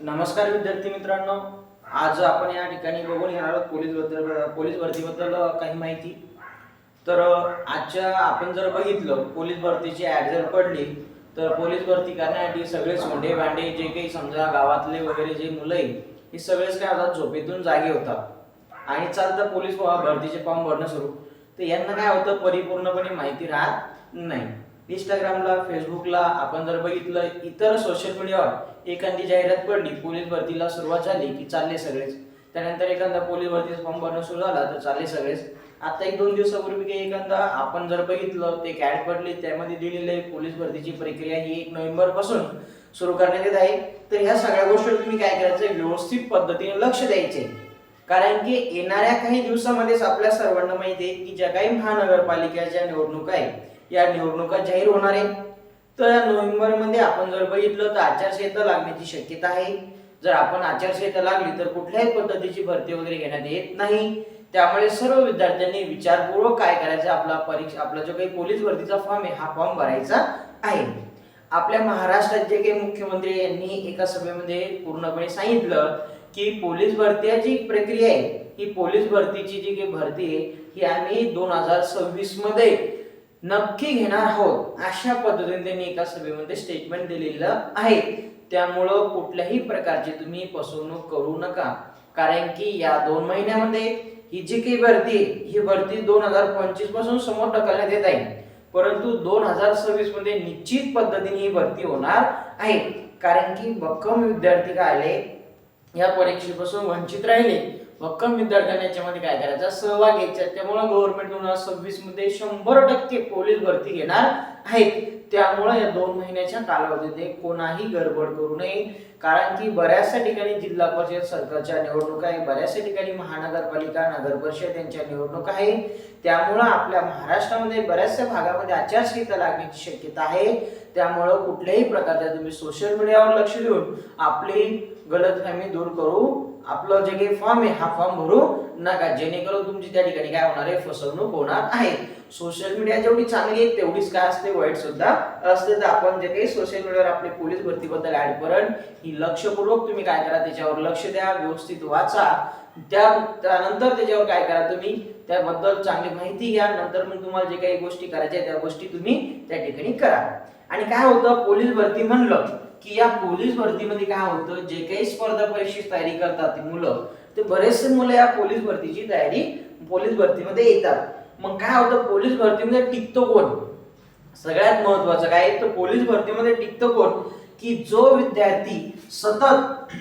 नमस्कार विद्यार्थी मित्रांनो. आज आपण या ठिकाणी बघून येणार आहोत पोलीसबद्दल पोलीस भरतीबद्दल काही माहिती. तर आजच्या आपण जर बघितलं पोलीस भरतीची ऍड जर पडली तर पोलीस भरती करण्यासाठी सगळे सोंडे भांडे जे काही समजा गावातले वगैरे जे मुलं आहे हे सगळेच काय होतात झोपेतून जागे होतात. आणि चालतं पोलीस भरतीचे फॉर्म भरणं सुरू. तर यांना काय होतं परिपूर्णपणे माहिती राहत नाही. इंस्टाग्रामला फेसबुकला आपण जर बघितलं इतर सोशल मीडियावर एखादी जाहिरात पडली पोलीस भरतीला सुरुवात झाली की चालले सगळेच. त्यानंतर एखादा पोलीस भरतीचा फॉर्म भरणं सुरू झाला तर चालले सगळेच. आता एक दोन दिवसापूर्वी काही एखादा आपण जर बघितलं ते कॅड पडली त्यामध्ये दिलेलं आहे पोलीस भरतीची प्रक्रिया ही एक नोव्हेंबरपासून सुरू करण्यात येत आहे. तर ह्या सगळ्या गोष्टीवर तुम्ही काय करायचं? व्यवस्थित पद्धतीने लक्ष द्यायचे. कारण की येणाऱ्या काही दिवसामध्येच आपल्या सर्वांना माहिती आहे की ज्या काही महानगरपालिकेच्या निवडणुका आहेत या निवडणुका जाहीर होणार आहे तर या आपण जर बघितलं तर आचारसंहिता लागण्याची शक्यता आहे. जर आपण आचारसंहिता लागली तर कुठल्याही पद्धतीची भरती वगैरे घेण्यात येत नाही. त्यामुळे सर्व विद्यार्थ्यांनी विचारपूर्वक काय करायचं आपला परीक्षा आपला जो काही पोलीस भरतीचा फॉर्म आहे हा फॉर्म भरायचा आहे. आपल्या महाराष्ट्रात जे काही मुख्यमंत्री यांनी एका सभेमध्ये पूर्णपणे सांगितलं की पोलीस भरतीची प्रक्रिया आहे. ही पोलीस भरतीची जी काही भरती आहे ही आम्ही दोन हजार सव्वीसमध्ये नक्की घेणार आहोत. अशा पद्धतीने त्यांनी एका सभेमध्ये स्टेटमेंट दिलेलं आहे. त्यामुळं कुठल्याही प्रकारची तुम्ही फसवणूक करू नका. कारण की या दोन महिन्यामध्ये ही जी काही भरती आहे ही भरती दोन हजार पंचवीसपासून समोर ढकलण्यात येत आहे. परंतु दोन हजार सव्वीसमध्ये निश्चित पद्धतीने ही भरती होणार आहे. कारण की भक्कम विद्यार्थी काय आले? या परीक्षेपासून वंचित राहिले. भक्कम विद्यार्थ्यांनी याच्यामध्ये काय करायचा? सहभाग घ्यायचा. त्यामुळे गव्हर्नमेंट दोन हजार सव्वीसमध्ये शंभर टक्के पोलीस भरती घेणार आहेत. त्यामुळे या दोन महिन्याच्या कालावधीत कोणाही गडबड करू नये. कारण की बऱ्याचशा ठिकाणी जिल्हा परिषद सरकारच्या निवडणुका आहे बऱ्याचशा ठिकाणी महानगरपालिका नगर परिषद यांच्या निवडणुका आहे त्यामुळं आपल्या महाराष्ट्रामध्ये बऱ्याचशा भागामध्ये आचारसंहिता लागण्याची शक्यता आहे. त्यामुळं कुठल्याही प्रकारच्या तुम्ही सोशल मीडियावर लक्ष देऊन आपली गलतफहमी दूर करू आपलं जे काही फॉर्म आहे हा फॉर्म भरू नका. जेणेकरून तुमची त्या ठिकाणी काय होणार आहे फसवणूक होणार आहे. सोशल मीडिया जेवढी चांगली आहे तेवढीच काय असते? वाईट सुद्धा असते. तर आपण जे काही सोशल मीडियावर आपली पोलीस भरतीबद्दल ऍड करण ही लक्षपूर्वक तुम्ही काय करा त्याच्यावर लक्ष द्या व्यवस्थित वाचा. त्या त्यानंतर त्याच्यावर काय करा तुम्ही? त्याबद्दल चांगली माहिती घ्या. नंतर मग तुम्हाला जे काही गोष्टी करायच्या त्या गोष्टी तुम्ही त्या ठिकाणी करा. आणि काय होतं? पोलीस भरती म्हणलं की या पोलीस भरतीमध्ये काय होतं जे काही स्पर्धा परीक्षेची तयारी करतात ती मुलं ते बरेचसे मुलं या पोलीस भरतीची तयारी पोलीस भरतीमध्ये येतात. मग काय होतं पोलीस भरतीमध्ये टिकतो कोण? सगळ्यात महत्वाचं काय? तर पोलीस भरतीमध्ये टिकतो कोण? की जो विद्यार्थी सतत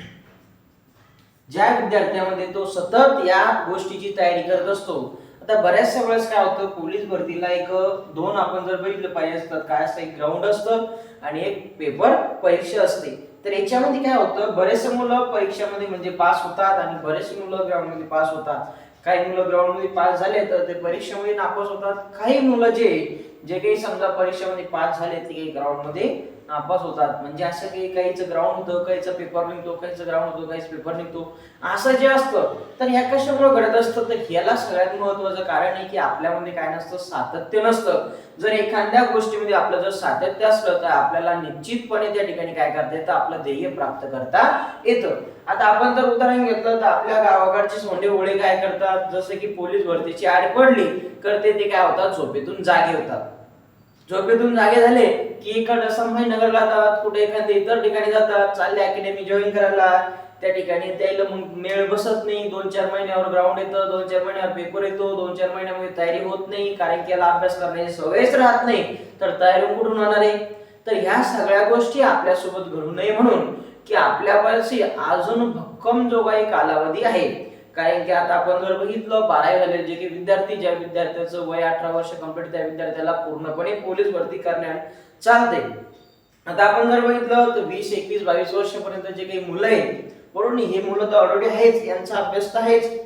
ज्या विद्यार्थ्यामध्ये तो सतत या गोष्टीची तयारी करत असतो आता बऱ्याचशा वेळेस काय होतं पोलीस भरतीला एक दोन आपण जर बघितलं पाहिजे असतात काय असतं एक ग्राउंड असतं आणि एक पेपर परीक्षा असते. तर याच्यामध्ये काय होतं बरेचसे मुलं परीक्षेमध्ये म्हणजे पास होतात आणि बरेचसे मुलं ग्राउंडमध्ये पास होतात. काही मुलं ग्राउंडमध्ये पास झाले तर ते परीक्षेमध्ये नापास होतात. काही मुलं जे जे काही समजा परीक्षेमध्ये पास झाले ते काही ग्राउंडमध्ये पास होतात. म्हणजे असं काही काहीचं ग्राउंड होतं काहीचं पेपर निघतो काहीचं ग्राउंड होतं काहीच पेपर निघतो. असं जे असतं तर ह्या कशामुळे घडत असतं? तर ह्याला सगळ्यात महत्वाचं कारण आहे की आपल्यामध्ये काय नसतं? सातत्य नसतं. जर एखाद्या गोष्टीमध्ये आपलं जर सातत्य असलं तर आपल्याला निश्चितपणे त्या ठिकाणी काय करता येतं? आपलं ध्येय प्राप्त करता येतं. आता आपण जर उदाहरण घेतलं तर आपल्या गावाकडचे सोंडे ओळे काय करतात? जसं की पोलीस भरतीची आड पडली तर ते ते काय होतात? झोपेतून जागे होतात. झोपेतून जागे झाले की इकडं नगर जातात कुठे एखाद्या इतर ठिकाणी जातात चालले अकॅडमी जॉईन करायला. त्या ठिकाणी त्याला मग मेळ बसत नाही. दोन चार महिन्यावर ग्राउंड येतं दोन चार महिन्यावर पेपर येतो दोन चार महिन्यामध्ये तयारी होत नाही कारण की याला अभ्यास करण्याची सवयच राहत नाही. तर तयारी कुठून होणार आहे? तर ह्या सगळ्या गोष्टी आपल्यासोबत घडू नये म्हणून की आपल्यापाशी अजून भक्कम जो काही कालावधी आहे कारण की आता आपण जर बघितलं बारावी झाले जे काही विद्यार्थी ज्या विद्यार्थ्याचं वय अठरा वर्ष कंप्लीट त्या विद्यार्थ्याला पूर्णपणे पोलीस भरती करण्यात चालते. आता आपण जर बघितलं तर वीस एकवीस बावीस वर्षपर्यंत जे काही मुलं आहेत बरोबर हे मुलं तर ऑलरेडी आहेच यांचा अभ्यास तर आहेच.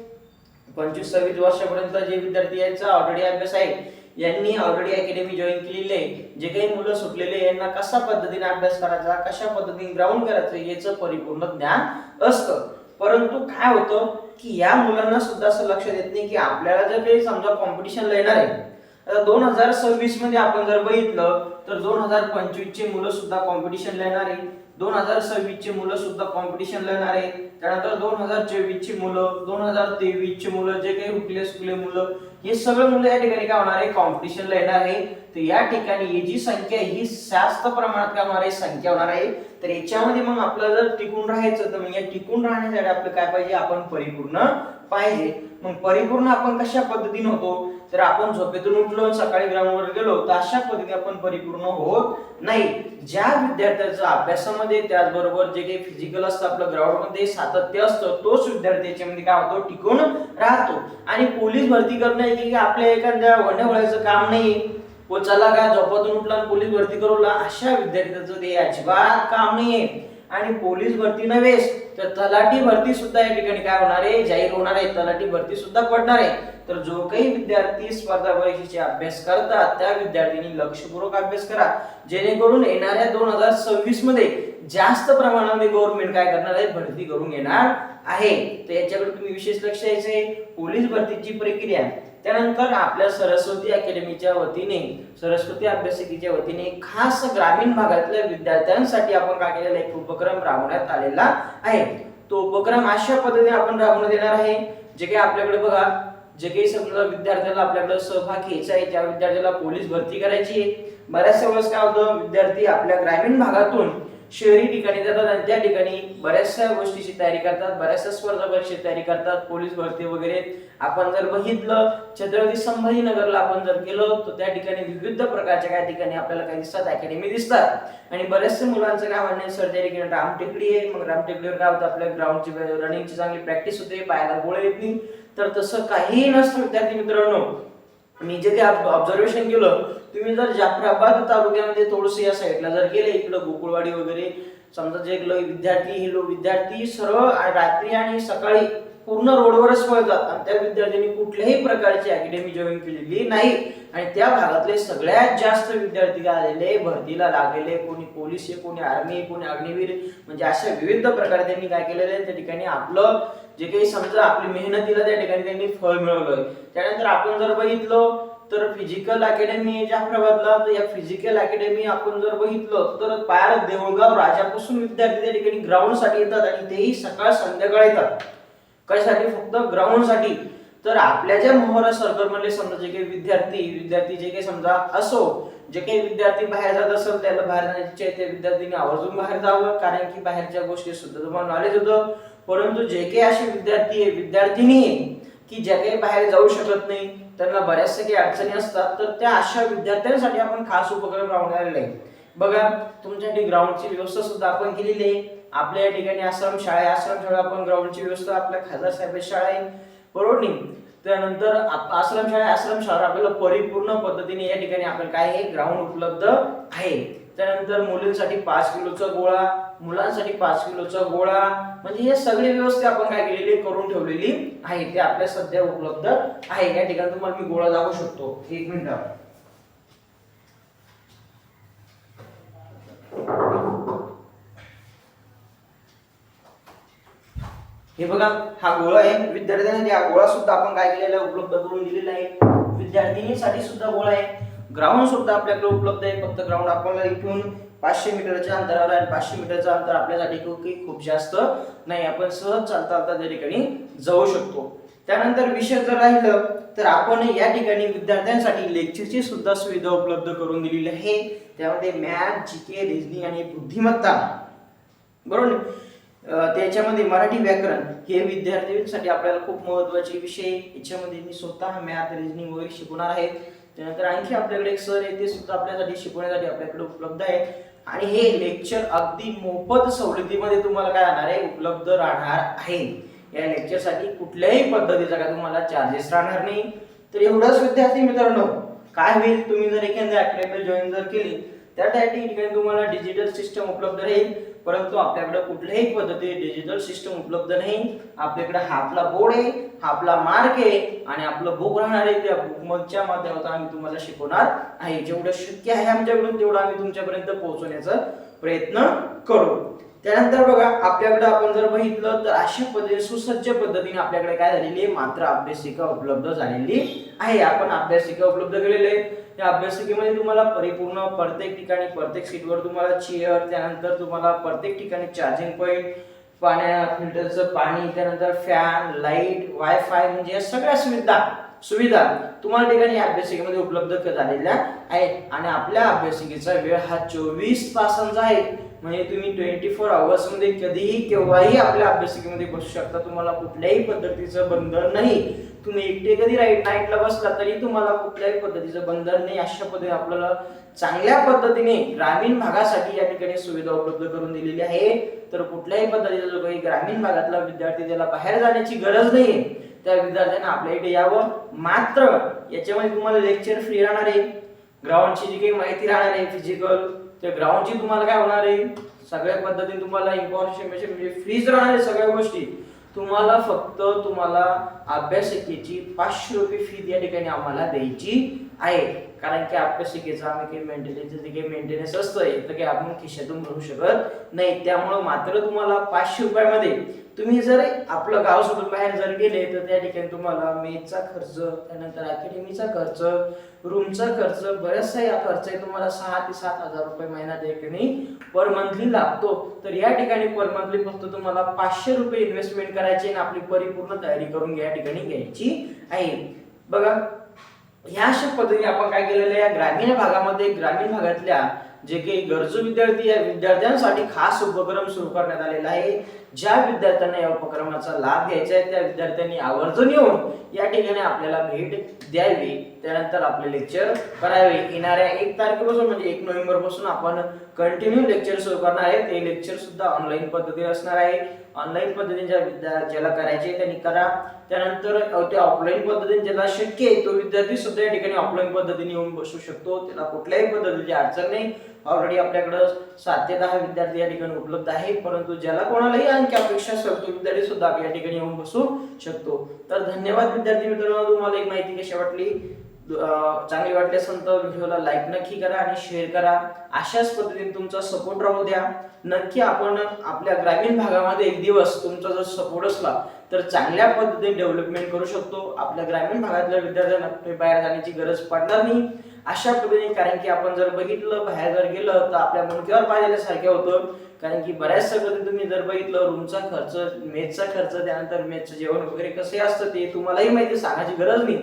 पंचवीस सव्वीस वर्षापर्यंत जे विद्यार्थी यांचा ऑलरेडी अभ्यास आहे. यांनी ऑलरेडी अकॅडमी जॉईन केलेली आहे. जे काही मुलं सुटलेले यांना कशा पद्धतीने अभ्यास करायचा कशा पद्धतीने ग्राउंड करायचं याचं परिपूर्ण ज्ञान असतं. परंतु काय होतं की या मुलांना सुद्धा असं लक्ष देत नाही की आपल्याला जर काही समजा कॉम्पिटिशन येणार आहे. आता दोन हजार सव्वीसमध्ये आपण जर बघितलं तर दोन हजार पंचवीसची मुलं सुद्धा कॉम्पिटिशन येणार आहे. दोन हजार सव्वीसची मुलं सुद्धा कॉम्पिटिशन लढणार आहे त्यानंतर दोन हजार चोवीसची मुलं दोन हजार तेवीस ची मुलं जे काही हुकले सुकले मुलं हे सगळे मुलं या ठिकाणी काय होणार आहे? कॉम्पिटिशनला येणार आहे. तर या ठिकाणी ही जी संख्या ही जास्त प्रमाणात काय होणार आहे? संख्या होणार आहे. तर याच्यामध्ये मग आपल्याला जर टिकून राहायचं तर मग या टिकून राहण्यासाठी आपलं काय पाहिजे? आपण परिपूर्ण पाहिजे. मग परिपूर्ण आपण कशा पद्धतीने होतो? तर आपण झोपेतून उठलो सकाळी ग्राउंडवर गेलो तर अशा पद्धतीने आपण परिपूर्ण होत नाही. ज्या विद्यार्थ्याचा अभ्यासामध्ये त्याचबरोबर जे काही फिजिकल असतं आपलं ग्राउंडमध्ये सातत्य असतं तोच विद्यार्थी याच्यामध्ये काय होतो? टिकून राहतो. आणि पोलीस भरती करणं हे की आपल्या एखाद्या वळण्यावळ्याचं काम नाही व हो, चला का झोपातून उठला आणि पोलीस भरती करू अशा विद्यार्थ्याचं ते अजिबात काम नाहीये. आणि पोलीस भरती नव्हेच तर तलाठी भरती सुद्धा या ठिकाणी काय होणार आहे? जाहीर होणार आहे. तलाठी भरती सुद्धा पडणार आहे. तर जो काही विद्यार्थी स्पर्धा परीक्षेचे अभ्यास करतात त्या विद्यार्थ्यांनी लक्षपूर्वक अभ्यास करा. जेणेकरून येणाऱ्या दोन हजार सव्वीसमध्ये जास्त प्रमाणामध्ये गव्हर्नमेंट काय करणार आहे? भरती करून घेणार आहे. तर याच्याकडे तुम्ही विशेष लक्ष द्यायचंय. पोलीस भरतीची प्रक्रिया. त्यानंतर आपल्या सरस्वती अकॅडमीच्या वतीने सरस्वती अभ्यासिकेच्या वतीने खास ग्रामीण भागातल्या विद्यार्थ्यांसाठी आपण काय केलेला एक उपक्रम राबवण्यात आलेला आहे. तो उपक्रम अशा पद्धतीने आपण राबवण्यात येणार आहे जे काही आपल्याकडे बघा जे काही समजा विद्यार्थ्याला आपल्याकडे सहभाग घ्यायचा आहे त्या विद्यार्थ्याला पोलीस भरती करायची आहे. बऱ्याचशा वेळेस काय होतं विद्यार्थी आपल्या ग्रामीण भागातून शहरी ठिकाणी जातात आणि त्या ठिकाणी बऱ्याचशा गोष्टीची तयारी करतात बऱ्याचशा स्पर्धा परीक्षेची तयारी करतात पोलीस भरती वगैरे. आपण जर बघितलं छत्रपती संभाजीनगरला आपण जर गेलो तर त्या ठिकाणी विविध प्रकारच्या काही ठिकाणी आपल्याला काही दिसतात अकॅडमी दिसतात. आणि बऱ्याचशा मुलांचं काय म्हणणं सर त्या ठिकाणी रामटेकडी आहे. मग रामटेकडीवर काय होतं आपल्या ग्राउंडची रनिंगची चांगली प्रॅक्टिस होते पायाला गोळे येत नाही. तर तसं काहीही नसतं विद्यार्थी मित्रांनो. मी जे ते ऑब्झर्वेशन केलं तुम्ही जर जाफराबाद तालुक्यामध्ये थोडंसं या साईडला जर गेले इकडं गोकुळवाडी वगैरे समजा जे विद्यार्थी हे लोक विद्यार्थी सरळ रात्री आणि सकाळी पूर्ण रोडवरच पळतात आणि त्या विद्यार्थ्यांनी कुठल्याही प्रकारची अकॅडमी जॉईन केलेली नाही. आणि त्या भागातले सगळ्यात जास्त विद्यार्थी काय आलेले भरतीला लागलेले कोणी पोलीस आहे कोणी आर्मी आहे कोणी अग्निवीर म्हणजे अशा विविध प्रकारे त्यांनी काय केलेलं आहे त्या ठिकाणी आपलं जे काही समजा आपली मेहनतीला त्या ठिकाणी त्यांनी फळ मिळवलंय. त्यानंतर आपण जर बघितलं तर फिजिकल अकॅडमी आहे जाफराबादला तर या फिजिकल अकॅडमी आपण जर बघितलं तर पायर देऊळगाव राजापासून विद्यार्थी त्या ठिकाणी ग्राउंडसाठी येतात आणि तेही सकाळ संध्याकाळ येतात. कशासाठी? फक्त ग्राउंडसाठी. तर आपल्या ज्या मोहरा सर्कल मधले समजा जे काही विद्यार्थी विद्यार्थी जे काही समजा असो जे काही विद्यार्थी बाहेर जात असेल त्याला बाहेर जाण्याची त्या विद्यार्थ्यांनी आवर्जून बाहेर जावं कारण की बाहेरच्या गोष्टी सुद्धा तुम्हाला नॉलेज होतं. परंतु जे काही असे विद्यार्थी आहे विद्यार्थिनी आहे की ज्या काही बाहेर जाऊ शकत नाही त्यांना बऱ्याचशा काही अडचणी असतात तर त्या अशा विद्यार्थ्यांसाठी आपण खास उपक्रम राबवलेला नाही बघा तुमच्यासाठी ग्राउंडची व्यवस्था सुद्धा आपण केलेली आहे. आपल्या या ठिकाणी आश्रम शाळा आहे. आश्रम शाळा आपण ग्राउंडची व्यवस्था आपल्या खासदार साहेब शाळा आहे. बरोबर नाही त्यानंतर आश्रमशाळा आश्रमशाळा आश्रम आपल्याला परिपूर्ण पद्धतीने या ठिकाणी आपल्याला काय आहे? ग्राउंड उपलब्ध आहे. त्यानंतर मुलींसाठी पाच किलोचा गोळा मुलांसाठी पाच किलोचा गोळा म्हणजे हे सगळी व्यवस्था आपण काय केलेली करून ठेवलेली आहे ते आपल्या सध्या उपलब्ध आहे या ठिकाणी तुम्हाला मी गोळा दाखवू शकतो. एक मिनिट. हे बघा हा गोळा आहे. विद्यार्थ्यांसाठी हा गोळा सुद्धा आपण काय केलेला आहे? उपलब्ध करून दिलेला आहे. विद्यार्थिनीसाठी सुद्धा गोळा आहे. ग्राउंड सुद्धा आपल्याकडे उपलब्ध आहे. फक्त ग्राउंड आपल्याला इथून पाचशे मीटरच्या अंतरावर आहे. पाचशे मीटरचं अंतर आपल्यासाठी खूप काही खूप जास्त नाही. आपण सहज चालता चालता त्या ठिकाणी जाऊ शकतो. त्यानंतर विषय जर राहिलं तर आपण या ठिकाणी विद्यार्थ्यांसाठी लेक्चरची सुद्धा सुविधा उपलब्ध करून दिलेली आहे. त्यामध्ये मॅथ जी के रिजनिंग आणि बुद्धिमत्ता. बरोबर? त्याच्यामध्ये मराठी व्याकरण हे विद्यार्थ्यांसाठी आपल्याला खूप महत्त्वाचे विषय याच्यामध्ये मी स्वतः मॅथ रिजनिंग वगैरे शिकवणार आहे. त्यानंतर आणखी आपल्याकडे एक सर आहे ते सुद्धा आपल्यासाठी शिकवण्यासाठी आपल्याकडे उपलब्ध आहे. आणि हे लेक्चर अगदी मोफत सवलतीमध्ये तुम्हाला काय राहणार आहे? उपलब्ध राहणार आहे. या लेक्चरसाठी कुठल्याही पद्धतीचा काय तुम्हाला चार्जेस राहणार नाही. तर एवढंच विद्यार्थी मित्रांनो काय होईल? तुम्ही जर एखाद्या अकॅडमी जॉईन जर केली त्या ठिकाणी तुम्हाला डिजिटल सिस्टम उपलब्ध राहील. परंतु आपल्याकडे कुठल्याही पद्धती डिजिटल सिस्टम उपलब्ध नाही. आपल्याकडे हा आपला बोर्ड आहे हा आपला मार्क आहे आणि आपलं बुक राहणार आहे. त्या बुकमच्या माध्यमातून आम्ही तुम्हाला शिकवणार आहे. जेवढं शक्य आहे आमच्याकडून तेवढं आम्ही तुमच्यापर्यंत पोहोचवण्याचा प्रयत्न करू. त्यानंतर बघा आपल्याकडे आपण जर बघितलं तर अशा पद्धतीने सुसज्ज पद्धतीने आपल्याकडे काय झालेली आहे? मात्र अभ्यासिका उपलब्ध झालेली आहे. आपण अभ्यासिका उपलब्ध केलेली आहे त्या अभ्यासिकेमध्ये तुम्हाला परिपूर्ण प्रत्येक ठिकाणी प्रत्येक सीटवर तुम्हाला चेअर त्यानंतर तुम्हाला प्रत्येक ठिकाणी चार्जिंग पॉईंट पाण्या फिल्टरचं पाणी त्यानंतर फॅन लाइट वायफाय म्हणजे या सगळ्या सुविधा सुविधा तुम्हाला ठिकाणी या अभ्यासिकेमध्ये उपलब्ध झालेल्या आहेत. आणि आपल्या अभ्यासिकेचा वेळ हा चोवीस तासांचा आहे. म्हणजे तुम्ही ट्वेंटी फोर आवर्समध्ये कधीही केव्हाही आपल्या अभ्यासिकेमध्ये बसू शकता. तुम्हाला कुठल्याही पद्धतीचं बंधन नाही. तुम्ही एकटे कधी राईट नाईटला बसला तरी तुम्हाला कुठल्याही पद्धतीचं बंधन नाही. अशा पद्धतीने आपल्याला चांगल्या पद्धतीने ग्रामीण भागासाठी या ठिकाणी सुविधा उपलब्ध करून दिलेली आहे. तर कुठल्याही पद्धतीचा जो काही ग्रामीण भागातला विद्यार्थी त्याला बाहेर जाण्याची गरज नाहीये त्या विद्यार्थ्यांना आपल्या इथे यावं. मात्र याच्यामध्ये तुम्हाला लेक्चर फ्री राहणार आहे. ग्राउंडची जी काही माहिती राहणार आहे फिजिकल त्या ग्राउंडची तुम्हाला काय होणार आहे? सगळ्या पद्धतीने तुम्हाला इन्फॉर्मेशन म्हणजे फ्रीज राहणार आहे सगळ्या गोष्टी. तुम्हाला फक्त तुम्हाला अभ्यासिकेची पाचशे रुपये फी या ठिकाणी आम्हाला द्यायची आहे. कारण की अभ्यासिकेचा आम्ही काही मेंटेनन्स जे काही मेंटेनन्स असतं तर काही आपण खिशातून भरू शकत नाही. त्यामुळं मात्र तुम्हाला पाचशे रुपयामध्ये तुम्ही जर आपलं गाव सोडून बाहेर जर गेले तर त्या ठिकाणी तुम्हाला मेचा खर्च त्यानंतर अकॅडमीचा खर्च रूमचा खर्च बराचसा या खर्च आहे तुम्हाला सहा ते सात हजार रुपये महिना त्या ठिकाणी पर मंथली लागतो. तर या ठिकाणी पर मंथली फक्त तुम्हाला पाचशे रुपये इन्व्हेस्टमेंट करायची आणि आपली परिपूर्ण तयारी करून या ठिकाणी घ्यायची आहे. बघा ह्या अशा पद्धतीने आपण काय केलेलं आहे या ग्रामीण भागामध्ये ग्रामीण भागातल्या जे काही गरजू विद्यार्थी या विद्यार्थ्यांसाठी खास उपक्रम सुरू करण्यात आलेला आहे. ज्या विद्यार्थ्यांना या उपक्रमाचा लाभ घ्यायचा आहे त्या विद्यार्थ्यांनी आवर्जून येऊन या ठिकाणी आपल्याला भेट द्यावी. त्यानंतर आपले लेक्चर करावे. येणाऱ्या एक तारखेपासून म्हणजे एक नोव्हेंबरपासून आपण कंटिन्यू लेक्चर सुरू करणार आहे. ते लेक्चर सुद्धा ऑनलाईन पद्धतीने असणार आहे. ऑनलाईन पद्धतीने ज्या विद्यार्थी ज्याला करायचे त्यांनी करा. त्यानंतर ते ऑफलाईन पद्धतीने ज्याला शक्य आहे तो विद्यार्थी सुद्धा या ठिकाणी ऑफलाईन पद्धतीने येऊन बसू शकतो. त्याला कुठल्याही पद्धतीची अडचण नाही. ऑलरेडी आपल्याकडं सात ते दहा विद्यार्थी या ठिकाणी उपलब्ध आहे परंतु ज्याला कोणालाही आणखी अपेक्षा असेल तो विद्यार्थी सुद्धा या ठिकाणी येऊन बसू शकतो. तर धन्यवाद विद्यार्थी मित्रांनो. तुम्हाला एक माहिती कशी वाटली? चांगली वाटली असेल तर व्हिडिओला लाईक नक्की करा आणि शेअर करा. अशाच पद्धतीने तुमचा सपोर्ट राहू द्या. नक्की आपण आपल्या ग्रामीण भागामध्ये एक दिवस तुमचा जर सपोर्ट असला तर चांगल्या पद्धतीने डेव्हलपमेंट करू शकतो. आपल्या ग्रामीण भागातल्या विद्यार्थ्यांना कुठे बाहेर जाण्याची गरज पडणार नाही. अशा पद्धतीने कारण की आपण जर बघितलं बाहेर जर गेलं तर आपल्या मुलक्यावर पाहिल्यासारखे होतं. कारण की बऱ्याचशा पद्धती तुम्ही जर बघितलं रूमचा खर्च मेजचा खर्च त्यानंतर मेजचं जेवण वगैरे कसे असतं ते तुम्हालाही माहिती सांगायची गरज नाही.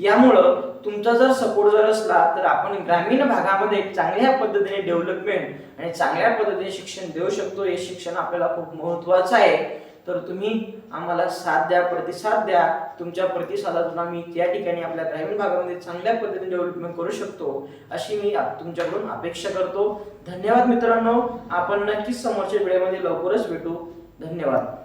यामुळं तुमचा जर सपोर्ट जर असला तर आपण ग्रामीण भागामध्ये चांगल्या पद्धतीने डेव्हलपमेंट आणि चांगल्या पद्धतीने शिक्षण देऊ शकतो. हे शिक्षण आपल्याला खूप महत्वाचं आहे. तर तुम्ही आम्हाला साथ द्या प्रतिसाद द्या. तुमच्या प्रतिसादातून आम्ही त्या ठिकाणी आपल्या ग्रामीण भागामध्ये चांगल्या पद्धतीने डेव्हलपमेंट करू शकतो अशी मी तुमच्याकडून अपेक्षा करतो. धन्यवाद मित्रांनो. आपण नक्कीच समोरच्या वेळेमध्ये लवकरच भेटू. धन्यवाद.